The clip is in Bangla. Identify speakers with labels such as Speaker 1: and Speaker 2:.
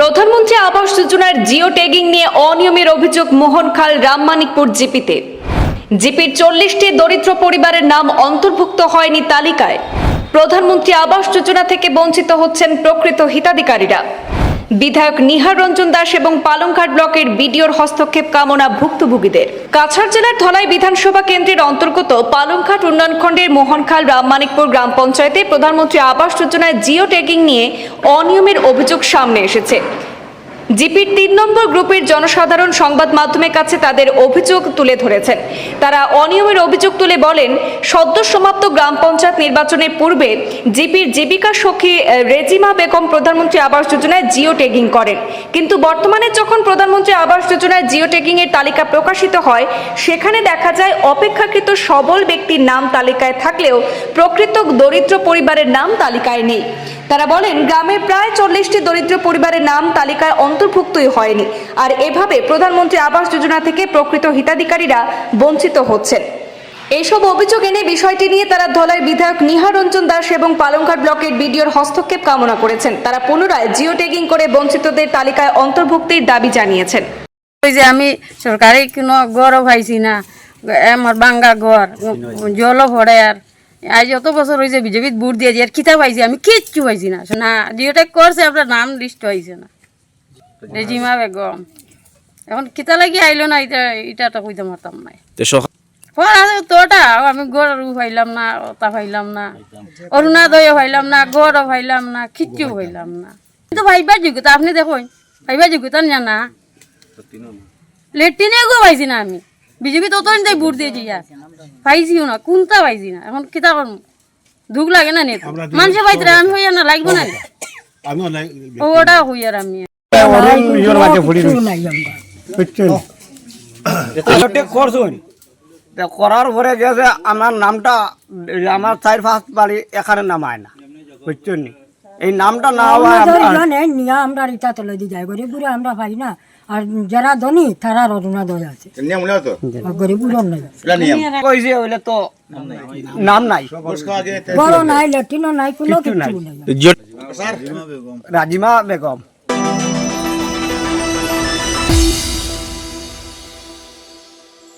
Speaker 1: প্রধানমন্ত্রী আবাস যোজনার জিও ট্যাগিং নিয়ে অনিয়মের অভিযোগ মোহনখাল রামমানিকপুর জিপিতে। জিপির চল্লিশটি দরিদ্র পরিবারের নাম অন্তর্ভুক্ত হয়নি তালিকায়। প্রধানমন্ত্রী আবাস যোজনা থেকে বঞ্চিত হচ্ছেন প্রকৃত হিতাধিকারীরা। বিধায়ক নিহার রঞ্জন দাস এবং পালংঘাট ব্লকের বিডিওর হস্তক্ষেপ কামনা ভুক্তভোগীদের। কাছাড় জেলার ধলাই বিধানসভা কেন্দ্রের অন্তর্গত পালংঘাট উন্নয়ন খণ্ডের মোহনখাল রামমানিকপুর গ্রাম পঞ্চায়েতে প্রধানমন্ত্রী আবাস যোজনায় জিও ট্যাগিং নিয়ে অনিয়মের অভিযোগ সামনে এসেছে। জিপির তিন নম্বর গ্রুপের জনসাধারণ সংবাদ মাধ্যমের কাছে তাদের অভিযোগ তুলে ধরেছেন। তারা অনিয়মের অভিযোগ তুলে বলেন, সদ্য সমাপ্ত গ্রাম পঞ্চায়েত নির্বাচনের পূর্বে জিপির জীবিকা সখী রেজিমা বেগম প্রধানমন্ত্রী আবাস যোজনায় জিও ট্যাগিং করেন। কিন্তু বর্তমানে যখন প্রধানমন্ত্রী আবাস যোজনায় জিও ট্যাগিং এর তালিকা প্রকাশিত হয়, সেখানে দেখা যায় অপেক্ষাকৃত সবল ব্যক্তির নাম তালিকায় থাকলেও প্রকৃত দরিদ্র পরিবারের নাম তালিকায় নেই। তারা বলেন গ্রামের প্রায় চল্লিশটি দরিদ্র পরিবারের নাম তালিকায় অন্তর্ভুক্তই হয়নি। আর এভাবে প্রধানমন্ত্রী আবাস যোজনা থেকে প্রকৃত হিতাধিকারীরা বঞ্চিত হচ্ছেন। এইসব অভিযোগ এনে বিষয়টি নিয়ে তারা ধলাই বিধায়ক নিহার রঞ্জন দাস এবং পালংঘাট ব্লকের বিডিওর হস্তক্ষেপ কামনা করেছেন। তারা পুনরায় জিও ট্যাগিং করে বঞ্চিতদের তালিকায় অন্তর্ভুক্তির দাবি জানিয়েছেন।
Speaker 2: ওই যে আমি সরকারি কোনো গড়ও পাইছি না আমার বাঙ্গা গড় জলও ভরে আর আজ যত বছর হয়েছে বিজেপিত ভোট দিয়েছি আর কিতা পাইছি আমি? কিচ্ছু পাইছি না। না জিওটা করছে আপনার নাম লিস্ট হয়েছে না। রেজিমা বেগম। এখন কিতা লাগি আইলো না এটা এটা তো কইতে পারতাম না।
Speaker 3: তো সকাল
Speaker 2: তোটা আমি গড় পাইলাম না ওটা পাইলাম না অরুণাদয় পাইলাম না গড়ও পাইলাম না কিচ্ছু পাইলাম না। কিন্তু ভাইবার যোগ্যতা আপনি দেখুন ভাইবার যোগ্যতা না লেট্রিনে গো পাইছি না আমি। বিজেপি তত তাই ভোট দিয়েছি আর পাইছিও না কোনটা পাইছি না? এখন কিতা করম দুঃখ লাগে না নেতা মানুষে পাইতে আমি হইয়া না লাগবো না? ওটা হই আর আমি।
Speaker 4: করার পরে গেছে আমার নামটা আমার চার পাঁচ বাড়ি এখানে নামায় না। বুঝছেন নি? এই নামটা না হওয়ায়
Speaker 5: জানে নিয়ে আমরা ইটা তলে দিয়ে যাই। গরিব বুড়ে আমরা পাই না। আর যারা ধনী তারা অরুণা দয় আছে। গরিব নাই।
Speaker 4: কইছে হইলে তো নাম নাই।
Speaker 5: বড় নাই লেট্রিনও নাই কোনো কিছু নাই।
Speaker 4: রাজিমা বেগম।